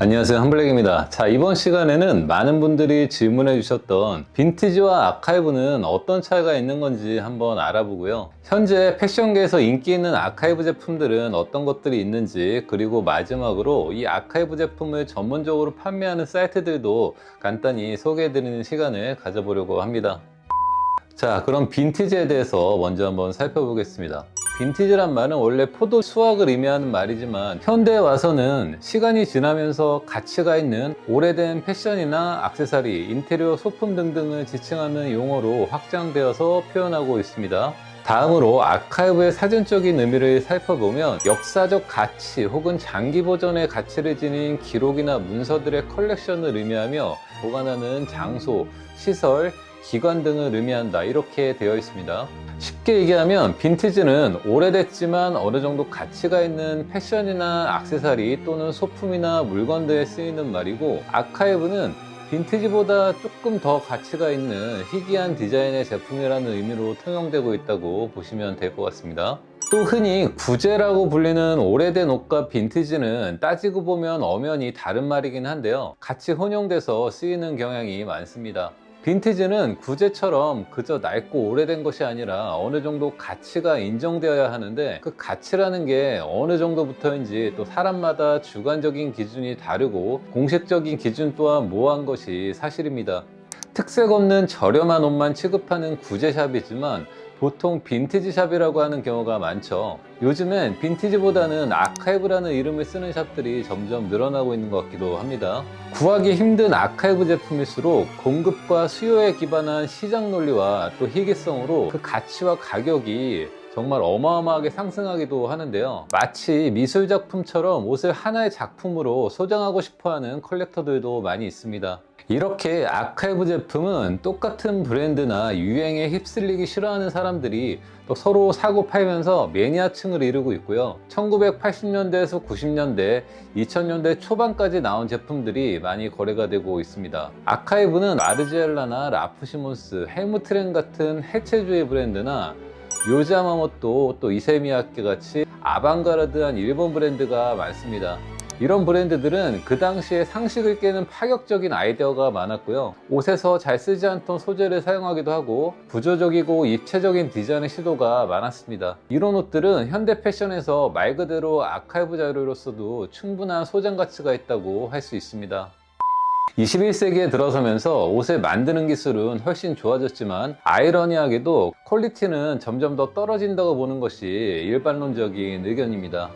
안녕하세요. 한블랙입니다. 자 이번 시간에는 많은 분들이 질문해 주셨던 빈티지와 아카이브는 어떤 차이가 있는 건지 한번 알아보고요. 현재 패션계에서 인기 있는 아카이브 제품들은 어떤 것들이 있는지 그리고 마지막으로 이 아카이브 제품을 전문적으로 판매하는 사이트들도 간단히 소개해 드리는 시간을 가져보려고 합니다. 자 그럼 빈티지에 대해서 먼저 한번 살펴보겠습니다 빈티지란 말은 원래 포도 수확을 의미하는 말이지만 현대에 와서는 시간이 지나면서 가치가 있는 오래된 패션이나 악세사리, 인테리어 소품 등등을 지칭하는 용어로 확장되어서 표현하고 있습니다. 다음으로 아카이브의 사전적인 의미를 살펴보면 역사적 가치 혹은 장기 보존의 가치를 지닌 기록이나 문서들의 컬렉션을 의미하며 보관하는 장소, 시설, 기관 등을 의미한다 이렇게 되어 있습니다. 쉽게 얘기하면 빈티지는 오래됐지만 어느 정도 가치가 있는 패션이나 악세사리 또는 소품이나 물건들에 쓰이는 말이고 아카이브는 빈티지보다 조금 더 가치가 있는 희귀한 디자인의 제품이라는 의미로 통용되고 있다고 보시면 될 것 같습니다. 또 흔히 구제라고 불리는 오래된 옷과 빈티지는 따지고 보면 엄연히 다른 말이긴 한데요. 같이 혼용돼서 쓰이는 경향이 많습니다. 빈티지는 구제처럼 그저 낡고 오래된 것이 아니라 어느 정도 가치가 인정되어야 하는데 그 가치라는 게 어느 정도부터인지 또 사람마다 주관적인 기준이 다르고 공식적인 기준 또한 모호한 것이 사실입니다. 특색 없는 저렴한 옷만 취급하는 구제샵이지만 보통 빈티지 샵이라고 하는 경우가 많죠. 요즘엔 빈티지보다는 아카이브라는 이름을 쓰는 샵들이 점점 늘어나고 있는 것 같기도 합니다. 구하기 힘든 아카이브 제품일수록 공급과 수요에 기반한 시장 논리와 또 희귀성으로 그 가치와 가격이 정말 어마어마하게 상승하기도 하는데요. 마치 미술 작품처럼 옷을 하나의 작품으로 소장하고 싶어 하는 컬렉터들도 많이 있습니다. 이렇게 아카이브 제품은 똑같은 브랜드나 유행에 휩쓸리기 싫어하는 사람들이 또 서로 사고 팔면서 매니아층을 이루고 있고요. 1980년대에서 90년대, 2000년대 초반까지 나온 제품들이 많이 거래가 되고 있습니다. 아카이브는 마르지엘라나 라프시몬스, 헬무트렌 같은 해체주의 브랜드나 요자마모토 또 이세미야키 같이 아방가르드한 일본 브랜드가 많습니다. 이런 브랜드들은 그 당시에 상식을 깨는 파격적인 아이디어가 많았고요. 옷에서 잘 쓰지 않던 소재를 사용하기도 하고 구조적이고 입체적인 디자인의 시도가 많았습니다. 이런 옷들은 현대 패션에서 말 그대로 아카이브 자료로서도 충분한 소장 가치가 있다고 할 수 있습니다. 21세기에 들어서면서 옷을 만드는 기술은 훨씬 좋아졌지만 아이러니하게도 퀄리티는 점점 더 떨어진다고 보는 것이 일반론적인 의견입니다.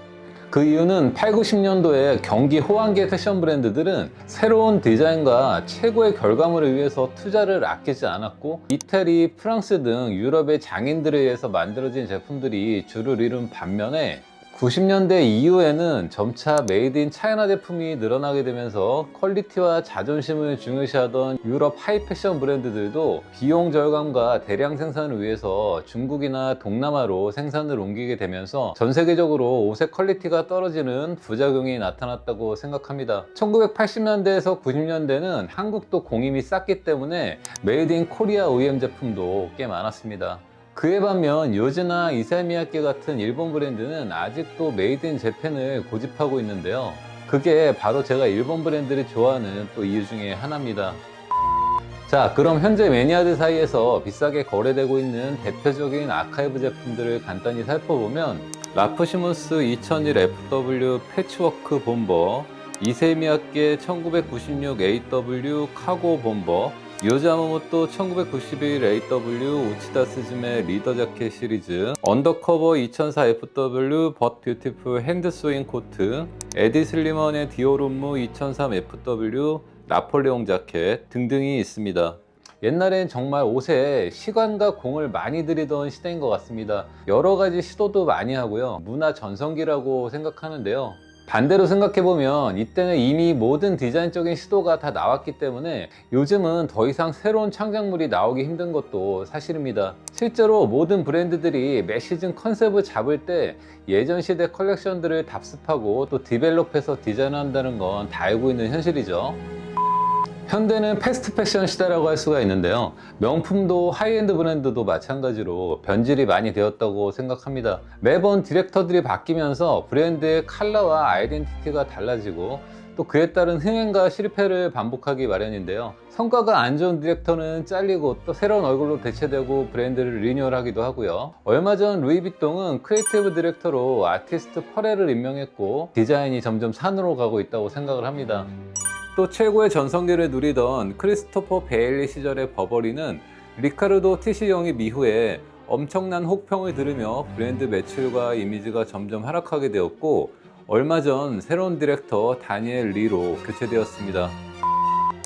그 이유는 8, 90년도에 경기 호황계 패션 브랜드들은 새로운 디자인과 최고의 결과물을 위해서 투자를 아끼지 않았고 이태리, 프랑스 등 유럽의 장인들에 의해서 만들어진 제품들이 주를 이룬 반면에 90년대 이후에는 점차 메이드 인 차이나 제품이 늘어나게 되면서 퀄리티와 자존심을 중요시하던 유럽 하이 패션 브랜드들도 비용 절감과 대량 생산을 위해서 중국이나 동남아로 생산을 옮기게 되면서 전 세계적으로 옷의 퀄리티가 떨어지는 부작용이 나타났다고 생각합니다. 1980년대에서 90년대는 한국도 공임이 쌌기 때문에 메이드 인 코리아 OEM 제품도 꽤 많았습니다. 그에 반면 요즈나 이사미야키 같은 일본 브랜드는 아직도 메이드 인 재팬을 고집하고 있는데요. 그게 바로 제가 일본 브랜드를 좋아하는 또 이유 중에 하나입니다. 자, 그럼 현재 매니아들 사이에서 비싸게 거래되고 있는 대표적인 아카이브 제품들을 간단히 살펴보면 라프시무스 2001 FW 패치워크 본버, 이세미야키의 1996 AW 카고 본버, 요자마모토 1991 AW 우치다 스즈메 리더 자켓 시리즈 언더커버 2004 FW 벗 뷰티풀 핸드 스윙 코트 에디 슬리먼의 디오롬무 2003 FW 나폴레옹 자켓 등등이 있습니다. 옛날엔 정말 옷에 시간과 공을 많이 들이던 시대인 것 같습니다. 여러 가지 시도도 많이 하고요. 문화 전성기라고 생각하는데요. 반대로 생각해보면 이때는 이미 모든 디자인적인 시도가 다 나왔기 때문에 요즘은 더 이상 새로운 창작물이 나오기 힘든 것도 사실입니다. 실제로 모든 브랜드들이 매 시즌 컨셉을 잡을 때 예전 시대 컬렉션들을 답습하고 또 디벨롭해서 디자인한다는 건 다 알고 있는 현실이죠. 현대는 패스트 패션 시대라고 할 수가 있는데요. 명품도 하이엔드 브랜드도 마찬가지로 변질이 많이 되었다고 생각합니다. 매번 디렉터들이 바뀌면서 브랜드의 컬러와 아이덴티티가 달라지고 또 그에 따른 흥행과 실패를 반복하기 마련인데요. 성과가 안 좋은 디렉터는 잘리고 또 새로운 얼굴로 대체되고 브랜드를 리뉴얼하기도 하고요. 얼마 전 루이비통은 크리에이티브 디렉터로 아티스트 퍼레를 임명했고 디자인이 점점 산으로 가고 있다고 생각을 합니다. 또 최고의 전성기를 누리던 크리스토퍼 베일리 시절의 버버리는 리카르도 티시 영입 이후에 엄청난 혹평을 들으며 브랜드 매출과 이미지가 점점 하락하게 되었고 얼마 전 새로운 디렉터 다니엘 리로 교체되었습니다.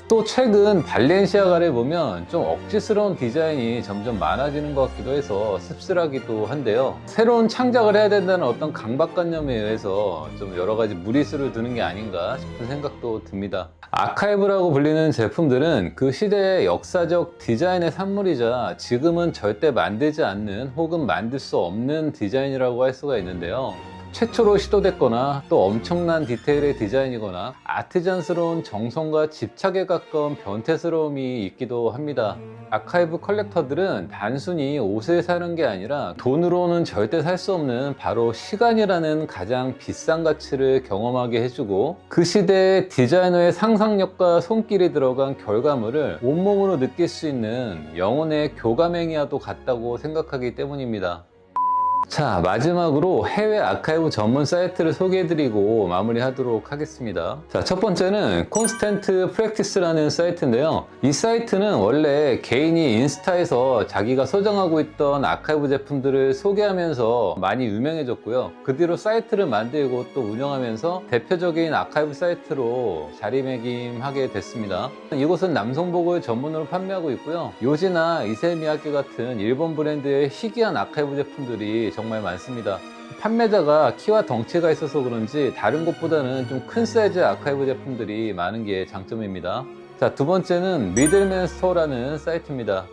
또 최근 발렌시아가를 보면 좀 억지스러운 디자인이 점점 많아지는 것 같기도 해서 씁쓸하기도 한데요. 새로운 창작을 해야 된다는 어떤 강박관념에 의해서 좀 여러 가지 무리수를 두는 게 아닌가 싶은 생각도 듭니다. 아카이브라고 불리는 제품들은 그 시대의 역사적 디자인의 산물이자 지금은 절대 만들지 않는 혹은 만들 수 없는 디자인이라고 할 수가 있는데요. 최초로 시도됐거나 또 엄청난 디테일의 디자인이거나 아티잔스러운 정성과 집착에 가까운 변태스러움이 있기도 합니다. 아카이브 컬렉터들은 단순히 옷을 사는 게 아니라 돈으로는 절대 살 수 없는 바로 시간이라는 가장 비싼 가치를 경험하게 해주고 그 시대의 디자이너의 상상력과 손길이 들어간 결과물을 온몸으로 느낄 수 있는 영혼의 교감행위와도 같다고 생각하기 때문입니다. 자 마지막으로 해외 아카이브 전문 사이트를 소개해드리고 마무리하도록 하겠습니다. 자 첫 번째는 콘스텐트 프랙티스라는 사이트인데요. 이 사이트는 원래 개인이 인스타에서 자기가 소장하고 있던 아카이브 제품들을 소개하면서 많이 유명해졌고요. 그 뒤로 사이트를 만들고 또 운영하면서 대표적인 아카이브 사이트로 자리매김하게 됐습니다. 이곳은 남성복을 전문으로 판매하고 있고요. 요지나 이세미야키 같은 일본 브랜드의 희귀한 아카이브 제품들이 정말 많습니다. 판매자가 키와 덩치가 있어서 그런지 다른 곳보다는 좀 큰 사이즈의 아카이브 제품들이 많은 게 장점입니다. 자, 두 번째는 미들맨 스토어라는 사이트입니다.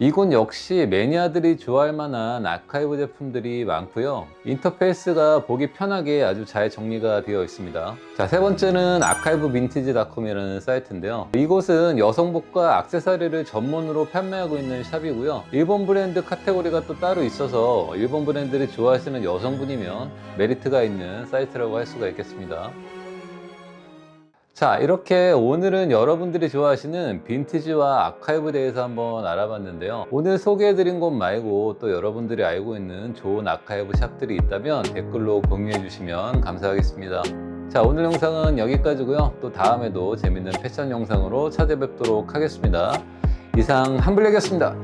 이곳 역시 매니아들이 좋아할 만한 아카이브 제품들이 많고요. 인터페이스가 보기 편하게 아주 잘 정리가 되어 있습니다. 자, 세 번째는 아카이브 빈티지닷컴이라는 사이트인데요. 이곳은 여성복과 액세서리를 전문으로 판매하고 있는 샵이고요. 일본 브랜드 카테고리가 또 따로 있어서 일본 브랜드를 좋아하시는 여성분이면 메리트가 있는 사이트라고 할 수가 있겠습니다. 자, 이렇게 오늘은 여러분들이 좋아하시는 빈티지와 아카이브 대해서 한번 알아봤는데요. 오늘 소개해드린 곳 말고 또 여러분들이 알고 있는 좋은 아카이브 샵들이 있다면 댓글로 공유해 주시면 감사하겠습니다. 자, 오늘 영상은 여기까지고요. 또 다음에도 재밌는 패션 영상으로 찾아뵙도록 하겠습니다. 이상 한블랙이었습니다. 끝!